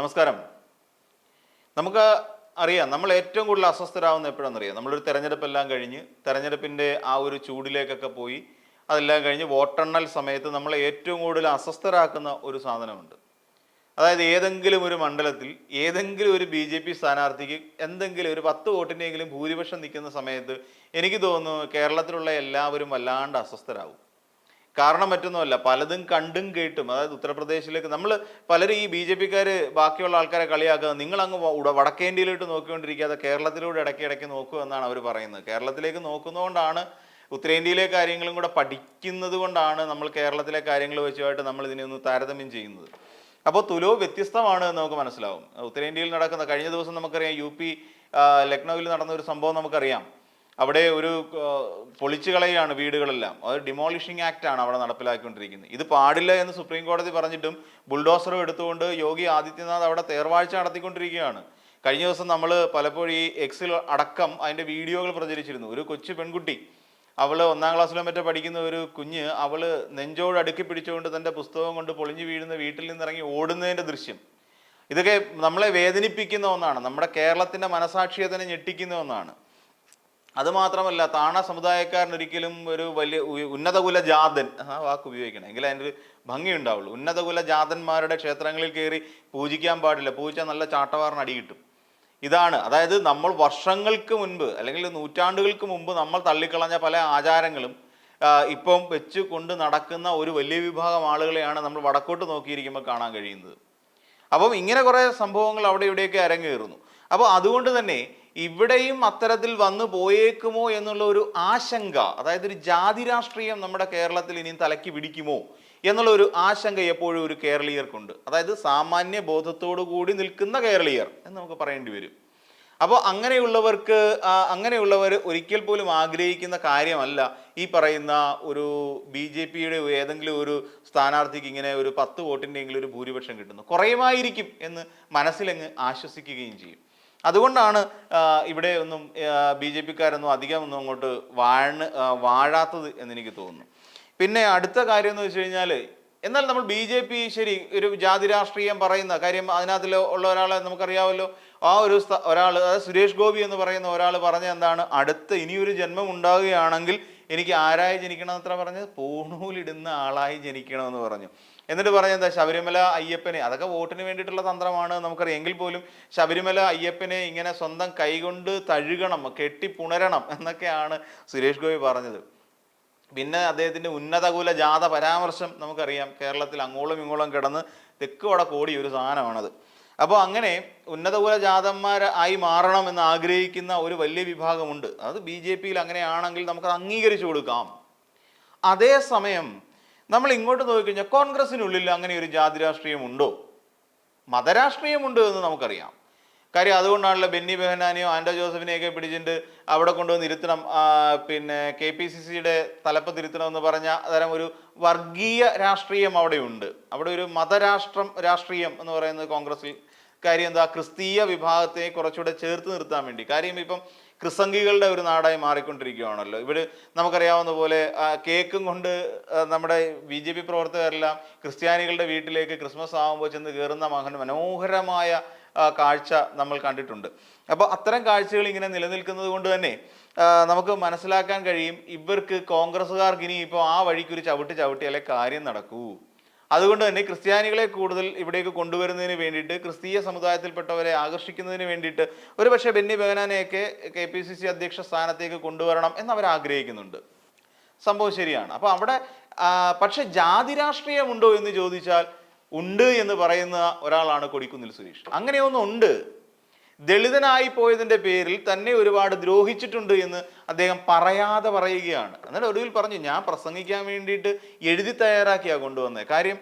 നമസ്കാരം. നമുക്ക് അറിയാം നമ്മൾ ഏറ്റവും കൂടുതൽ അസ്വസ്ഥരാകുന്ന എപ്പോഴാണെന്നറിയാം? നമ്മളൊരു തെരഞ്ഞെടുപ്പെല്ലാം കഴിഞ്ഞ് തെരഞ്ഞെടുപ്പിന്റെ ആ ഒരു ചൂടിലേക്കൊക്കെ പോയി അതെല്ലാം കഴിഞ്ഞ് വോട്ടെണ്ണൽ സമയത്ത് നമ്മളെ ഏറ്റവും കൂടുതൽ അസ്വസ്ഥരാക്കുന്ന ഒരു സാധനമുണ്ട്. അതായത് ഏതെങ്കിലും ഒരു മണ്ഡലത്തിൽ ഏതെങ്കിലും ഒരു ബി ജെ പി സ്ഥാനാർത്ഥിക്ക് എന്തെങ്കിലും ഒരു പത്ത് വോട്ടിന്റെയെങ്കിലും ഭൂരിപക്ഷം നിൽക്കുന്ന സമയത്ത് എനിക്ക് തോന്നുന്നു കേരളത്തിലുള്ള എല്ലാവരും വല്ലാണ്ട് അസ്വസ്ഥരാകും. കാരണം മറ്റൊന്നുമല്ല പലതും കണ്ടും കേട്ടും. അതായത് ഉത്തർപ്രദേശിലേക്ക് നമ്മൾ പലരും ഈ ബി ജെ പിക്കാർ ബാക്കിയുള്ള ആൾക്കാരെ കളിയാക്കുക നിങ്ങൾ അങ്ങ് വടക്കേന്ത്യയിലോട്ട് നോക്കിക്കൊണ്ടിരിക്കാതെ കേരളത്തിലൂടെ ഇടയ്ക്ക് ഇടയ്ക്ക് നോക്കൂ എന്നാണ് അവർ പറയുന്നത്. കേരളത്തിലേക്ക് നോക്കുന്നതുകൊണ്ടാണ് ഉത്തരേന്ത്യയിലെ കാര്യങ്ങളും കൂടെ പഠിക്കുന്നത് കൊണ്ടാണ് നമ്മൾ കേരളത്തിലെ കാര്യങ്ങൾ വെച്ചുമായിട്ട് നമ്മൾ ഇതിനെ ഒന്ന് താരതമ്യം ചെയ്യുന്നത്. അപ്പോൾ തുലോ വ്യത്യസ്തമാണ് എന്ന് നമുക്ക് മനസ്സിലാവും. ഉത്തരേന്ത്യയിൽ നടക്കുന്ന കഴിഞ്ഞ ദിവസം നമുക്കറിയാം യു പി ലക്നൌവിൽ നടന്ന ഒരു സംഭവം നമുക്കറിയാം. അവിടെ ഒരു പൊളിച്ചു കളയാണ് വീടുകളെല്ലാം. അത് ഡിമോളിഷിംഗ് ആക്ട് ആണ് അവിടെ നടപ്പിലാക്കിക്കൊണ്ടിരിക്കുന്നത്. ഇത് പാടില്ല എന്ന് സുപ്രീം കോടതി പറഞ്ഞിട്ടും ബുൾഡോസറും എടുത്തുകൊണ്ട് യോഗി ആദിത്യനാഥ് അവിടെ തേർവാഴ്ച നടത്തിക്കൊണ്ടിരിക്കുകയാണ്. കഴിഞ്ഞ ദിവസം നമ്മൾ പലപ്പോഴും ഈ എക്സിൽ അടക്കം അതിന്റെ വീഡിയോകൾ പ്രചരിച്ചിരുന്നു. ഒരു കൊച്ചു പെൺകുട്ടി അവൾ ഒന്നാം ക്ലാസ്സിലോ മറ്റോ പഠിക്കുന്ന ഒരു കുഞ്ഞ് അവൾ നെഞ്ചോട് അടുക്കി പിടിച്ചുകൊണ്ട് തന്റെ പുസ്തകം കൊണ്ട് പൊളിഞ്ഞു വീഴുന്ന വീട്ടിൽ നിന്നിറങ്ങി ഓടുന്നതിന്റെ ദൃശ്യം. ഇതൊക്കെ നമ്മളെ വേദനിപ്പിക്കുന്ന ഒന്നാണ്. നമ്മുടെ കേരളത്തിന്റെ മനസാക്ഷിയെ തന്നെ ഞെട്ടിക്കുന്ന ഒന്നാണ്. അത് മാത്രമല്ല താണ സമുദായക്കാരൻ ഒരിക്കലും ഒരു വലിയ ഉന്നതകുല ജാതൻ ആ വാക്ക് ഉപയോഗിക്കണം. എങ്കിൽ അതിന്റെ ഒരു ഭംഗി ഉണ്ടാവുള്ളൂ. ഉന്നതകുല ജാതന്മാരുടെ ക്ഷേത്രങ്ങളിൽ കയറി പൂജിക്കാൻ പാടില്ല. പൂജിച്ചാൽ നല്ല ചാട്ടവാറിന് അടി കിട്ടും. ഇതാണ് അതായത് നമ്മൾ വർഷങ്ങൾക്ക് മുൻപ് അല്ലെങ്കിൽ നൂറ്റാണ്ടുകൾക്ക് മുമ്പ് നമ്മൾ തള്ളിക്കളഞ്ഞ പല ആചാരങ്ങളും ഇപ്പം വെച്ച് കൊണ്ട് നടക്കുന്ന ഒരു വലിയ വിഭാഗം ആളുകളെയാണ് നമ്മൾ വടക്കോട്ട് നോക്കിയിരിക്കുമ്പോൾ കാണാൻ കഴിയുന്നത്. അപ്പം ഇങ്ങനെ കുറേ സംഭവങ്ങൾ അവിടെ ഇവിടെയൊക്കെ അരങ്ങേറുന്നു. അപ്പോൾ അതുകൊണ്ട് തന്നെ ഇവിടെയും അത്തരത്തിൽ വന്നു പോയേക്കുമോ എന്നുള്ള ഒരു ആശങ്ക അതായത് ഒരു ജാതി രാഷ്ട്രീയം നമ്മുടെ കേരളത്തിൽ ഇനിയും തലയ്ക്ക് പിടിക്കുമോ എന്നുള്ള ഒരു ആശങ്ക എപ്പോഴും ഒരു കേരളീയർക്കുണ്ട്. അതായത് സാമാന്യ ബോധത്തോടു കൂടി നിൽക്കുന്ന കേരളീയർ എന്ന് നമുക്ക് പറയേണ്ടി വരും. അപ്പോൾ അങ്ങനെയുള്ളവർക്ക് അങ്ങനെയുള്ളവർ ഒരിക്കൽ പോലും ആഗ്രഹിക്കുന്ന കാര്യമല്ല ഈ പറയുന്ന ഒരു ബി ജെ പിയുടെ ഏതെങ്കിലും ഒരു സ്ഥാനാർത്ഥിക്ക് ഇങ്ങനെ ഒരു പത്ത് വോട്ടിന്റെയെങ്കിലും ഒരു ഭൂരിപക്ഷം കിട്ടുന്നു കുറയുമായിരിക്കും എന്ന് മനസ്സിലങ്ങ് ആശ്വസിക്കുകയും ചെയ്യും. അതുകൊണ്ടാണ് ഇവിടെ ഒന്നും ബി ജെ പിക്കാരൊന്നും അധികം ഒന്നും അങ്ങോട്ട് വാഴ വാഴാത്തത് എന്ന് എനിക്ക് തോന്നുന്നു. പിന്നെ അടുത്ത കാര്യം എന്ന് വെച്ച് കഴിഞ്ഞാൽ എന്നാൽ നമ്മൾ ബി ജെ പി ശരി ഒരു ജാതി രാഷ്ട്രീയം പറയുന്ന കാര്യം അതിനകത്തിൽ ഉള്ള ഒരാളെ നമുക്കറിയാമല്ലോ ആ ഒരു ഒരാൾ സുരേഷ് ഗോപി എന്ന് പറയുന്ന ഒരാൾ പറഞ്ഞ എന്താണ് അടുത്ത ഇനിയൊരു ജന്മം ഉണ്ടാകുകയാണെങ്കിൽ എനിക്ക് ആരായി ജനിക്കണം എത്ര പറഞ്ഞത് പൂണൂലിടുന്ന ആളായി ജനിക്കണമെന്ന് പറഞ്ഞു. എന്നിട്ട് പറഞ്ഞ എന്താ? ശബരിമല അയ്യപ്പനെ അതൊക്കെ വോട്ടിന് വേണ്ടിയിട്ടുള്ള തന്ത്രമാണ് നമുക്കറിയാം. എങ്കിൽ പോലും ശബരിമല അയ്യപ്പനെ ഇങ്ങനെ സ്വന്തം കൈകൊണ്ട് തഴുകണം കെട്ടിപ്പുണരണം എന്നൊക്കെയാണ് സുരേഷ് ഗോപി പറഞ്ഞത്. പിന്നെ അദ്ദേഹത്തിന്റെ ഉന്നതകുല ജാത പരാമർശം നമുക്കറിയാം. കേരളത്തിൽ അങ്ങോളം ഇങ്ങോളം കിടന്ന് തെക്ക് വടക്ക് ഓടിയ ഒരു സാധനമാണത്. അപ്പോൾ അങ്ങനെ ഉന്നതകുല ജാതന്മാർ ആയി മാറണം എന്ന് ആഗ്രഹിക്കുന്ന ഒരു വലിയ വിഭാഗമുണ്ട്. അത് ബി ജെ പിയിൽ അങ്ങനെയാണെങ്കിൽ നമുക്കത് അംഗീകരിച്ചു കൊടുക്കാം. അതേസമയം നമ്മൾ ഇങ്ങോട്ട് നോക്കിക്കഴിഞ്ഞാൽ കോൺഗ്രസ്സിനുള്ളിൽ അങ്ങനെ ഒരു ജാതി രാഷ്ട്രീയമുണ്ടോ? മതരാഷ്ട്രീയമുണ്ട് എന്ന് നമുക്കറിയാം. കാര്യം അതുകൊണ്ടാണല്ലോ ബെന്നി ബെഹനാനെയോ ആൻഡോ ജോസഫിനെയൊക്കെ പിടിച്ചിട്ട് അവിടെ കൊണ്ടുവന്ന് ഇരുത്തണം. പിന്നെ കെ പി സി സിയുടെ തലപ്പത്ത് ഇരുത്തണം എന്ന് പറഞ്ഞ തരം ഒരു വർഗീയ രാഷ്ട്രീയം അവിടെയുണ്ട്. അവിടെ ഒരു മതരാഷ്ട്രം രാഷ്ട്രീയം എന്ന് പറയുന്നത് കോൺഗ്രസിൽ കാര്യം എന്താ? ക്രിസ്തീയ വിഭാഗത്തെ കുറച്ചുകൂടെ ചേർത്ത് നിർത്താൻ വേണ്ടി. കാര്യം ഇപ്പം ക്രിസംഗികളുടെ ഒരു നാടായി മാറിക്കൊണ്ടിരിക്കുകയാണല്ലോ. ഇവിടെ നമുക്കറിയാവുന്ന പോലെ കേക്കും കൊണ്ട് നമ്മുടെ ബി ജെ പി പ്രവർത്തകരെല്ലാം ക്രിസ്ത്യാനികളുടെ വീട്ടിലേക്ക് ക്രിസ്മസ് ആകുമ്പോൾ ചെന്ന് കയറുന്ന മകൻ മനോഹരമായ കാഴ്ച നമ്മൾ കണ്ടിട്ടുണ്ട്. അപ്പോൾ അത്തരം കാഴ്ചകൾ ഇങ്ങനെ നിലനിൽക്കുന്നത് കൊണ്ട് തന്നെ നമുക്ക് മനസ്സിലാക്കാൻ കഴിയും ഇവർക്ക് കോൺഗ്രസ്സുകാർക്ക് ഇനി ഇപ്പോൾ ആ വഴിക്ക് ഒരു ചവിട്ട് ചവിട്ടിയാലേ കാര്യം നടക്കൂ. അതുകൊണ്ട് തന്നെ ക്രിസ്ത്യാനികളെ കൂടുതൽ ഇവിടേക്ക് കൊണ്ടുവരുന്നതിന് വേണ്ടിയിട്ട് ക്രിസ്തീയ സമുദായത്തിൽപ്പെട്ടവരെ ആകർഷിക്കുന്നതിന് വേണ്ടിയിട്ട് ഒരു പക്ഷേ ബെന്നി ബെഹനാനെയൊക്കെ കെ പി സി സി അധ്യക്ഷ സ്ഥാനത്തേക്ക് കൊണ്ടുവരണം എന്ന് അവർ ആഗ്രഹിക്കുന്നുണ്ട്. സംഭവം ശരിയാണ്. അപ്പോൾ അവിടെ പക്ഷെ ജാതി രാഷ്ട്രീയമുണ്ടോ എന്ന് ചോദിച്ചാൽ ഉണ്ട് എന്ന് പറയുന്ന ഒരാളാണ് കൊടിക്കുന്നിൽ സുരേഷ്. അങ്ങനെയൊന്നും ഉണ്ട്. ദളിതനായി പോയതിന്റെ പേരിൽ തന്നെ ഒരുപാട് ദ്രോഹിച്ചിട്ടുണ്ട് എന്ന് അദ്ദേഹം പറയാതെ പറയുകയാണ്. എന്നിട്ട് ഒടുവിൽ പറഞ്ഞു ഞാൻ പ്രസംഗിക്കാൻ വേണ്ടിയിട്ട് എഴുതി തയ്യാറാക്കിയാ കൊണ്ടുവന്നത് കാര്യം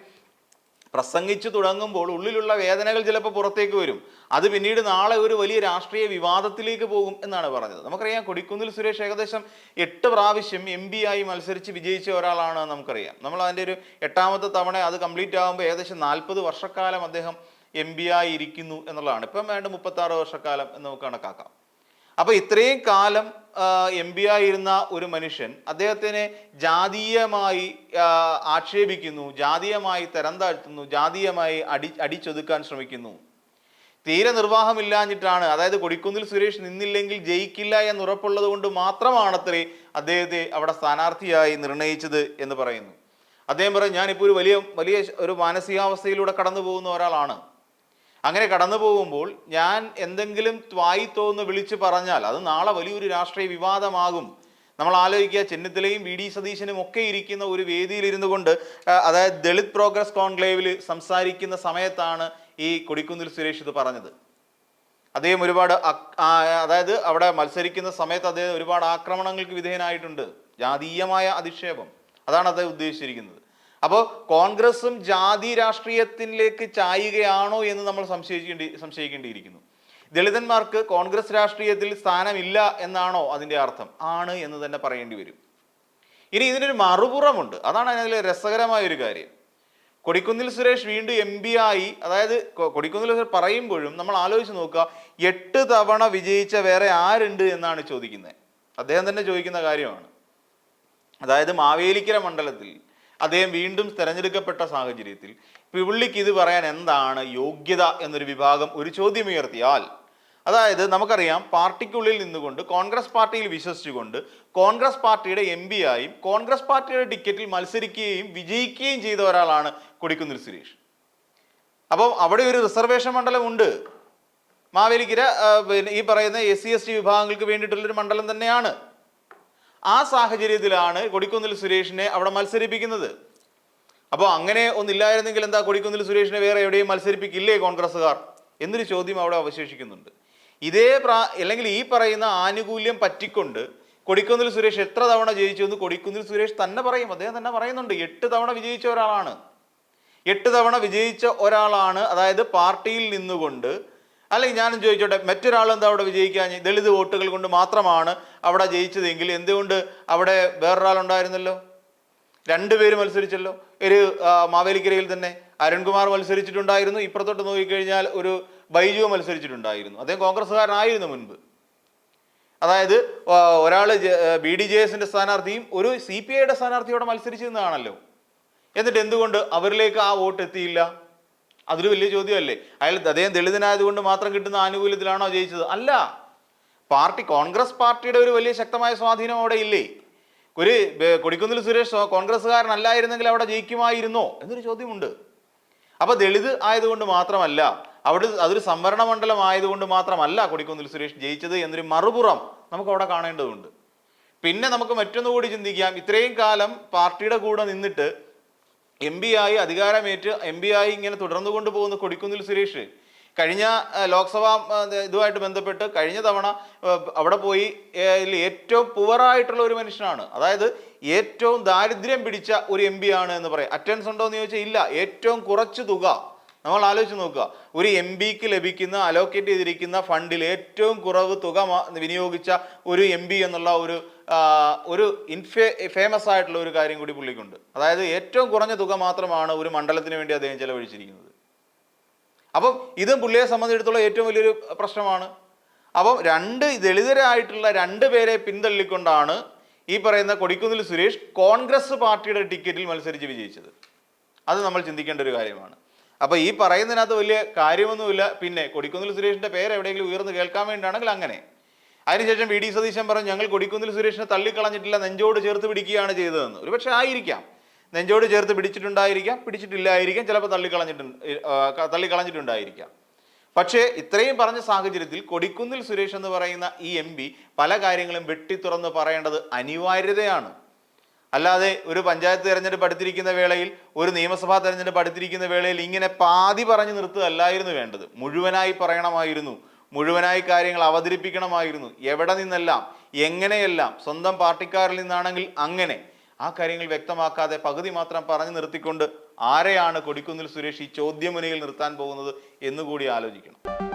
പ്രസംഗിച്ചു തുടങ്ങുമ്പോൾ ഉള്ളിലുള്ള വേദനകൾ ചിലപ്പോൾ പുറത്തേക്ക് വരും. അത് പിന്നീട് നാളെ ഒരു വലിയ രാഷ്ട്രീയ വിവാദത്തിലേക്ക് പോകും എന്നാണ് പറഞ്ഞത്. നമുക്കറിയാം കൊടിക്കുന്നിൽ സുരേഷ് ഏകദേശം എട്ട് പ്രാവശ്യം എം ആയി മത്സരിച്ച് വിജയിച്ച ഒരാളാണ് നമുക്കറിയാം. നമ്മൾ അതിന്റെ ഒരു എട്ടാമത്തെ തവണ അത് കംപ്ലീറ്റ് ആകുമ്പോൾ ഏകദേശം നാൽപ്പത് വർഷക്കാലം അദ്ദേഹം എം പി ആയി ഇരിക്കുന്നു എന്നുള്ളതാണ്. ഇപ്പം വേണ്ട മുപ്പത്തി ആറ് വർഷക്കാലം എന്ന് നമുക്ക് കണക്കാക്കാം. അപ്പൊ ഇത്രയും കാലം എം പി ആയിരുന്ന ഒരു മനുഷ്യൻ അദ്ദേഹത്തിനെ ജാതീയമായി ആക്ഷേപിക്കുന്നു ജാതീയമായി തരം താഴ്ത്തുന്നു ജാതീയമായി അടി അടിച്ചൊതുക്കാൻ ശ്രമിക്കുന്നു. തീരെ നിർവാഹമില്ലാഞ്ഞിട്ടാണ്. അതായത് കൊടിക്കുന്നിൽ സുരേഷ് നിന്നില്ലെങ്കിൽ ജയിക്കില്ല എന്ന് ഉറപ്പുള്ളത് കൊണ്ട് മാത്രമാണത്രേ അദ്ദേഹത്തെ അവിടെ സ്ഥാനാർത്ഥിയായി നിർണയിച്ചത് എന്ന് പറയുന്നു. അദ്ദേഹം പറയും ഞാനിപ്പോൾ ഒരു വലിയ വലിയ ഒരു മാനസികാവസ്ഥയിലൂടെ കടന്നു പോകുന്ന ഒരാളാണ്. അങ്ങനെ കടന്നു പോകുമ്പോൾ ഞാൻ എന്തെങ്കിലും ത്വായി തോന്ന് വിളിച്ചു പറഞ്ഞാൽ അത് നാളെ വലിയൊരു രാഷ്ട്രീയ വിവാദമാകും. നമ്മൾ ആലോചിക്കുക ചെന്നിത്തലയും വി. ഡി. സതീശനും ഒക്കെ ഇരിക്കുന്ന ഒരു വേദിയിൽ കൊണ്ട് അതായത് ദളിത് പ്രോഗ്രസ് കോൺക്ലേവിൽ സംസാരിക്കുന്ന സമയത്താണ് ഈ കൊടിക്കുന്നിൽ സുരേഷ് ഇത് പറഞ്ഞത്. അദ്ദേഹം ഒരുപാട് അതായത് അവിടെ മത്സരിക്കുന്ന സമയത്ത് അദ്ദേഹം ഒരുപാട് ആക്രമണങ്ങൾക്ക് വിധേയനായിട്ടുണ്ട്. ജാതീയമായ അധിക്ഷേപം. അതാണ് അദ്ദേഹം ഉദ്ദേശിച്ചിരിക്കുന്നത്. അപ്പോൾ കോൺഗ്രസും ജാതി രാഷ്ട്രീയത്തിലേക്ക് ചായുകയാണോ എന്ന് നമ്മൾ സംശയിക്കേണ്ടി സംശയിക്കേണ്ടിയിരിക്കുന്നു. ദളിതന്മാർക്ക് കോൺഗ്രസ് രാഷ്ട്രീയത്തിൽ സ്ഥാനമില്ല എന്നാണോ അതിന്റെ അർത്ഥം? ആണ് എന്ന് തന്നെ പറയേണ്ടി വരും. ഇനി ഇതിനൊരു മറുപുറമുണ്ട്. അതാണ് അതിലെ രസകരമായ ഒരു കാര്യം. കൊടിക്കുന്നിൽ സുരേഷ് വീണ്ടും എം പി ആയി. അതായത് കൊടിക്കുന്നിൽ സുരേഷ് പറയുമ്പോഴും നമ്മൾ ആലോചിച്ച് നോക്കുക എട്ട് തവണ വിജയിച്ച വേറെ ആരുണ്ട് എന്നാണ് ചോദിക്കുന്നത്. അദ്ദേഹം തന്നെ ചോദിക്കുന്ന കാര്യമാണ്. അതായത് മാവേലിക്കര മണ്ഡലത്തിൽ അദ്ദേഹം വീണ്ടും തെരഞ്ഞെടുക്കപ്പെട്ട സാഹചര്യത്തിൽ പുള്ളിക്ക് ഇത് പറയാൻ എന്താണ് യോഗ്യത എന്നൊരു വിഭാഗം ഒരു ചോദ്യം ഉയർത്തിയാൽ അതായത് നമുക്കറിയാം പാർട്ടിക്കുള്ളിൽ നിന്നുകൊണ്ട് കോൺഗ്രസ് പാർട്ടിയിൽ വിശ്വസിച്ചുകൊണ്ട് കോൺഗ്രസ് പാർട്ടിയുടെ എം പി ആയും കോൺഗ്രസ് പാർട്ടിയുടെ ടിക്കറ്റിൽ മത്സരിക്കുകയും വിജയിക്കുകയും ചെയ്ത ഒരാളാണ് കൊടിക്കുന്നിൽ സുരേഷ്. അപ്പം അവിടെ ഒരു റിസർവേഷൻ മണ്ഡലമുണ്ട് മാവേലിക്കര ഈ പറയുന്ന എസ് സി എസ് ടി വിഭാഗങ്ങൾക്ക് വേണ്ടിയിട്ടുള്ളൊരു മണ്ഡലം തന്നെയാണ്. ആ സാഹചര്യത്തിലാണ് കൊടിക്കുന്നിൽ സുരേഷിനെ അവിടെ മത്സരിപ്പിക്കുന്നത്. അപ്പോൾ അങ്ങനെ ഒന്നില്ലായിരുന്നെങ്കിൽ എന്താ കൊടിക്കുന്നിൽ സുരേഷിനെ വേറെ എവിടെയും മത്സരിപ്പിക്കില്ലേ കോൺഗ്രസ്സുകാർ? എന്നൊരു ചോദ്യം അവിടെ അവശേഷിക്കുന്നുണ്ട്. ഇതേ പ്രാ അല്ലെങ്കിൽ ഈ പറയുന്ന ആനുകൂല്യം പറ്റിക്കൊണ്ട് കൊടിക്കുന്നിൽ സുരേഷ് എത്ര തവണ ജയിച്ചു എന്ന് കൊടിക്കുന്നിൽ സുരേഷ് തന്നെ പറയും. അദ്ദേഹം തന്നെ പറയുന്നുണ്ട് എട്ട് തവണ വിജയിച്ച ഒരാളാണ്. എട്ട് തവണ വിജയിച്ച ഒരാളാണ്. അതായത് പാർട്ടിയിൽ നിന്നുകൊണ്ട് അല്ലെങ്കിൽ ഞാനും ചോദിച്ചോട്ടെ മറ്റൊരാൾ എന്താ അവിടെ വിജയിക്കാൻ? ദളിത് വോട്ടുകൾ കൊണ്ട് മാത്രമാണ് അവിടെ ജയിച്ചതെങ്കിൽ എന്തുകൊണ്ട് അവിടെ വേറൊരാളുണ്ടായിരുന്നല്ലോ? രണ്ടുപേര് മത്സരിച്ചല്ലോ. ഒരു മാവേലിക്കരയിൽ തന്നെ അരുൺകുമാർ മത്സരിച്ചിട്ടുണ്ടായിരുന്നു. ഇപ്പുറത്തോട്ട് നോക്കിക്കഴിഞ്ഞാൽ ഒരു ബൈജു മത്സരിച്ചിട്ടുണ്ടായിരുന്നു. അദ്ദേഹം കോൺഗ്രസ്സുകാരനായിരുന്നു മുൻപ്. അതായത് ഒരാൾ ബി ഡി ജെ എസിന്റെ സ്ഥാനാർത്ഥിയും ഒരു സി പി ഐയുടെ സ്ഥാനാർത്ഥിയോടെ മത്സരിച്ചിരുന്നതാണല്ലോ. എന്നിട്ട് എന്തുകൊണ്ട് അവരിലേക്ക് ആ വോട്ട് എത്തിയില്ല? അതൊരു വലിയ ചോദ്യമല്ലേ? അയാൾ അദ്ദേഹം ദളിതനായതുകൊണ്ട് മാത്രം കിട്ടുന്ന ആനുകൂല്യത്തിലാണോ ജയിച്ചത്? അല്ല. പാർട്ടി കോൺഗ്രസ് പാർട്ടിയുടെ ഒരു വലിയ ശക്തമായ സ്വാധീനം അവിടെ ഇല്ലേ? ഒരു കൊടിക്കുന്നിൽ സുരേഷ് കോൺഗ്രസ്സുകാരനല്ലായിരുന്നെങ്കിൽ അവിടെ ജയിക്കുമായിരുന്നോ? എന്നൊരു ചോദ്യമുണ്ട്. അപ്പൊ ദളിത് ആയതുകൊണ്ട് മാത്രമല്ല അവിടെ അതൊരു സംവരണ മണ്ഡലം ആയതുകൊണ്ട് മാത്രമല്ല കൊടിക്കുന്നിൽ സുരേഷ് ജയിച്ചത് എന്നൊരു മറുപുറം നമുക്ക് അവിടെ കാണേണ്ടതുണ്ട്. പിന്നെ നമുക്ക് മറ്റൊന്നുകൂടി ചിന്തിക്കാം. ഇത്രയും കാലം പാർട്ടിയുടെ കൂടെ നിന്നിട്ട് എം പി ആയി അധികാരമേറ്റ് എം പി ആയി ഇങ്ങനെ തുടർന്നു കൊണ്ടുപോകുന്ന കൊടിക്കുന്നിൽ സുരേഷ് കഴിഞ്ഞ ലോക്സഭാ ഇതുമായിട്ട് ബന്ധപ്പെട്ട് കഴിഞ്ഞ തവണ അവിടെ പോയി ഏറ്റവും പുവറായിട്ടുള്ള ഒരു മനുഷ്യനാണ്. അതായത് ഏറ്റവും ദാരിദ്ര്യം പിടിച്ച ഒരു എം പി ആണ് എന്ന് പറയാം. അറ്റൻഡൻസ് ഉണ്ടോ എന്ന് ചോദിച്ചാൽ ഇല്ല. ഏറ്റവും കുറച്ച് തുക നമ്മൾ ആലോചിച്ച് നോക്കുക. ഒരു എം പിക്ക് ലഭിക്കുന്ന അലോക്കേറ്റ് ചെയ്തിരിക്കുന്ന ഫണ്ടിൽ ഏറ്റവും കുറവ് തുക വിനിയോഗിച്ച ഒരു എം എന്നുള്ള ഒരു ഒരു ഇൻഫേ ഫേമസ് ആയിട്ടുള്ള ഒരു കാര്യം കൂടി പുള്ളിക്കുണ്ട്. അതായത് ഏറ്റവും കുറഞ്ഞ തുക മാത്രമാണ് ഒരു മണ്ഡലത്തിന് വേണ്ടി അദ്ദേഹം ചെലവഴിച്ചിരിക്കുന്നത്. അപ്പം ഇതും പുള്ളിയെ സംബന്ധിച്ചിടത്തോളം ഏറ്റവും വലിയൊരു പ്രശ്നമാണ്. അപ്പം രണ്ട് ദളിതരായിട്ടുള്ള രണ്ട് പേരെ പിന്തള്ളിക്കൊണ്ടാണ് ഈ പറയുന്ന കൊടിക്കുന്നിൽ സുരേഷ് കോൺഗ്രസ് പാർട്ടിയുടെ ടിക്കറ്റിൽ മത്സരിച്ച് വിജയിച്ചത്. അത് നമ്മൾ ചിന്തിക്കേണ്ട ഒരു കാര്യമാണ്. അപ്പോൾ ഈ പറയുന്നതിനകത്ത് വലിയ കാര്യമൊന്നുമില്ല. പിന്നെ കൊടിക്കുന്നിൽ സുരേഷിന്റെ പേര് എവിടെയെങ്കിലും ഉയർന്നു കേൾക്കാൻ വേണ്ടിയാണെങ്കിൽ അങ്ങനെ. അതിനുശേഷം വി ഡി സതീശൻ പറഞ്ഞു ഞങ്ങൾ കൊടിക്കുന്നിൽ സുരേഷിനെ തള്ളിക്കളഞ്ഞിട്ടില്ല നെഞ്ചോട് ചേർത്ത് പിടിക്കുകയാണ് ചെയ്തതെന്ന്. ഒരുപക്ഷെ ആയിരിക്കാം. നെഞ്ചോട് ചേർത്ത് പിടിച്ചിട്ടുണ്ടായിരിക്കാം പിടിച്ചിട്ടില്ലായിരിക്കാം ചിലപ്പോൾ തള്ളിക്കളഞ്ഞിട്ടുണ്ട് തള്ളിക്കളഞ്ഞിട്ടുണ്ടായിരിക്കാം. പക്ഷേ ഇത്രയും പറഞ്ഞ സാഹചര്യത്തിൽ കൊടിക്കുന്നിൽ സുരേഷ് എന്ന് പറയുന്ന ഈ എം പല കാര്യങ്ങളും വെട്ടി വെട്ടിത്തുറന്ന് പറയേണ്ടത് അനിവാര്യതയാണ്. അല്ലാതെ ഒരു പഞ്ചായത്ത് തിരഞ്ഞെടുപ്പ് അടുത്തിരിക്കുന്ന വേളയിൽ ഒരു നിയമസഭാ തിരഞ്ഞെടുപ്പ് അടുത്തിരിക്കുന്ന വേളയിൽ ഇങ്ങനെ പാതി പറഞ്ഞു നിർത്തുകയല്ലായിരുന്നു വേണ്ടത്. മുഴുവനായി പറയണമായിരുന്നു. മുഴുവനായി കാര്യങ്ങൾ അവതരിപ്പിക്കണമായിരുന്നു. എവിടെ നിന്നെല്ലാം എങ്ങനെയെല്ലാം സ്വന്തം പാർട്ടിക്കാരിൽ നിന്നാണെങ്കിൽ അങ്ങനെ. ആ കാര്യങ്ങൾ വ്യക്തമാക്കാതെ പകുതി മാത്രം പറഞ്ഞു നിർത്തിക്കൊണ്ട് ആരെയാണ് കൊടിക്കുന്നിൽ സുരേഷ് ഈ ചോദ്യമുനയിൽ നിർത്താൻ പോകുന്നത് എന്നുകൂടി ആലോചിക്കണം.